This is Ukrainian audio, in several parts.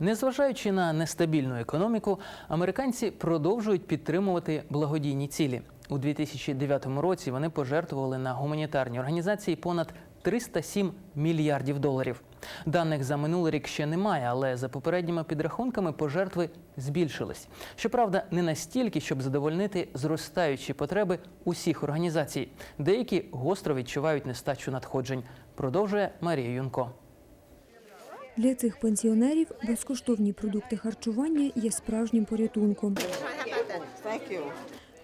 Незважаючи на нестабільну економіку, американці продовжують підтримувати благодійні цілі. У 2009 році вони пожертвували на гуманітарні організації понад 307 мільярдів доларів. Даних за минулий рік ще немає, але за попередніми підрахунками пожертви збільшились. Щоправда, не настільки, щоб задовольнити зростаючі потреби усіх організацій. Деякі гостро відчувають нестачу надходжень. Продовжує Марія Юнко. Для цих пенсіонерів безкоштовні продукти харчування є справжнім порятунком.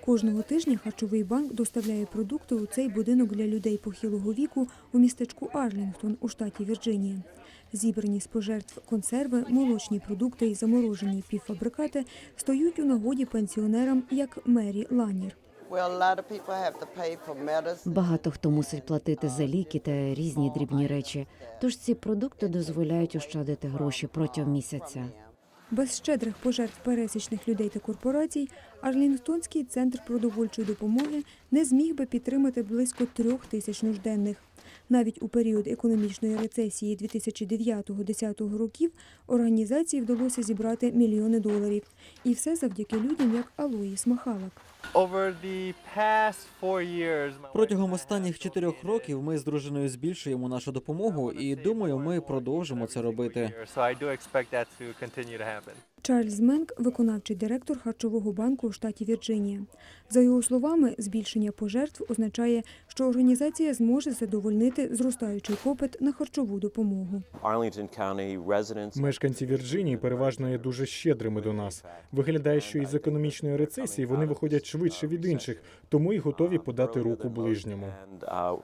Кожного тижня харчовий банк доставляє продукти у цей будинок для людей похилого віку у містечку Арлінгтон у штаті Вірджинія. Зібрані з пожертв консерви, молочні продукти і заморожені півфабрикати стають у нагоді пенсіонерам, як Мері Ланір. Багато хто мусить платити за ліки та різні дрібні речі. Тож ці продукти дозволяють ощадити гроші протягом місяця. Без щедрих пожертв пересічних людей та корпорацій Арлінгтонський центр продовольчої допомоги не зміг би підтримати близько трьох тисяч нужденних. Навіть у період економічної рецесії 2009-2010 років організації вдалося зібрати мільйони доларів. І все завдяки людям, як Алоїс Махалак. Over the past four years, my Протягом останніх чотирьох років ми з дружиною збільшуємо нашу допомогу, і думаю, ми продовжимо це робити. Чарльз Менк, виконавчий директор харчового банку у штаті Вірджинія. За його словами, збільшення пожертв означає, що організація зможе задовольнити зростаючий попит на харчову допомогу. Arlington Мешканці Вірджинії переважно є дуже щедрими до нас. Виглядає, що із економічної рецесії вони виходять швидше від інших, тому й готові подати руку ближньому. uh.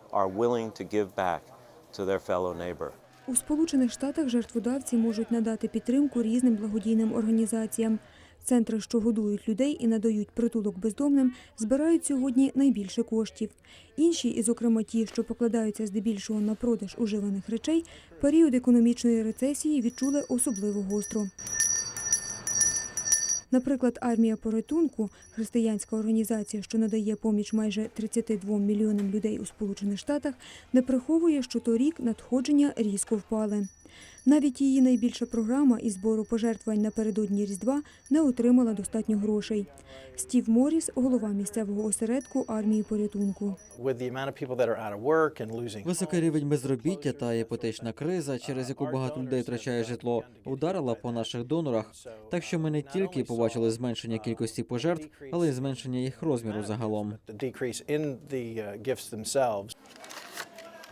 У Сполучених Штатах жертводавці можуть надати підтримку різним благодійним організаціям. Центри, що годують людей і надають притулок бездомним, збирають сьогодні найбільше коштів. Інші, і зокрема ті, що покладаються здебільшого на продаж уживаних речей, період економічної рецесії відчули особливо гостро. Наприклад, армія порятунку, християнська організація, що надає поміч майже 32 мільйонам людей у Сполучених Штатах, не приховує, що торік надходження різко впали. Навіть її найбільша програма із збору пожертвувань напередодні Різдва не отримала достатньо грошей. Стів Моріс, голова місцевого осередку армії порятунку. Високий рівень безробіття та іпотечна криза, через яку багато людей втрачає житло, ударила по наших донорах. Так що ми не тільки побачили зменшення кількості пожертв, але й зменшення їх розміру загалом.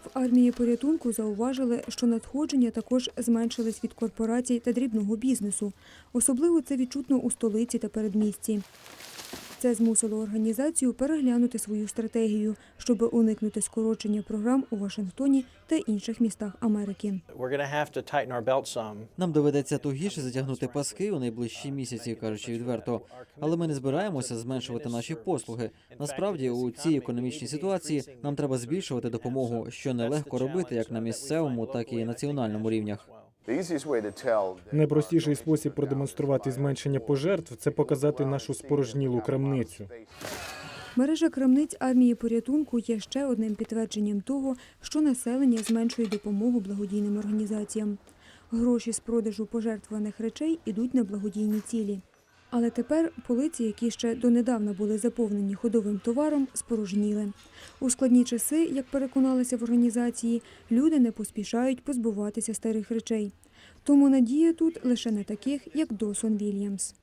В армії порятунку зауважили, що надходження також зменшились від корпорацій та дрібного бізнесу. Особливо це відчутно у столиці та передмісті. Це змусило організацію переглянути свою стратегію, щоб уникнути скорочення програм у Вашингтоні та інших містах Америки. Нам доведеться тугіше затягнути паски у найближчі місяці, кажучи відверто. Але ми не збираємося зменшувати наші послуги. Насправді, у цій економічній ситуації нам треба збільшувати допомогу, що нелегко робити як на місцевому, так і національному рівнях. Найпростіший спосіб продемонструвати зменшення пожертв це показати нашу спорожнілу крамницю. Мережа крамниць армії порятунку є ще одним підтвердженням того, що населення зменшує допомогу благодійним організаціям. Гроші з продажу пожертвуваних речей ідуть на благодійні цілі. Але тепер полиці, які ще донедавна були заповнені ходовим товаром, спорожніли. У складні часи, як переконалися в організації, люди не поспішають позбуватися старих речей. Тому надія тут лише на таких, як Досон Вільямс.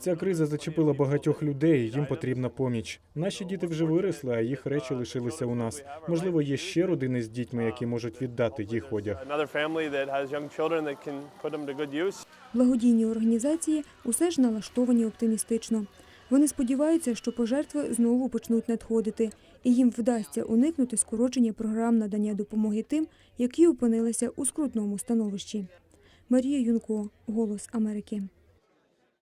Ця криза зачепила багатьох людей. Їм потрібна поміч. Наші діти вже виросли, а їх речі лишилися у нас. Можливо, є ще родини з дітьми, які можуть віддати їх одяг. Благодійні організації усе ж налаштовані оптимістично. Вони сподіваються, що пожертви знову почнуть надходити, і їм вдасться уникнути скорочення програм надання допомоги тим, які опинилися у скрутному становищі. Марія Юнко, Голос Америки.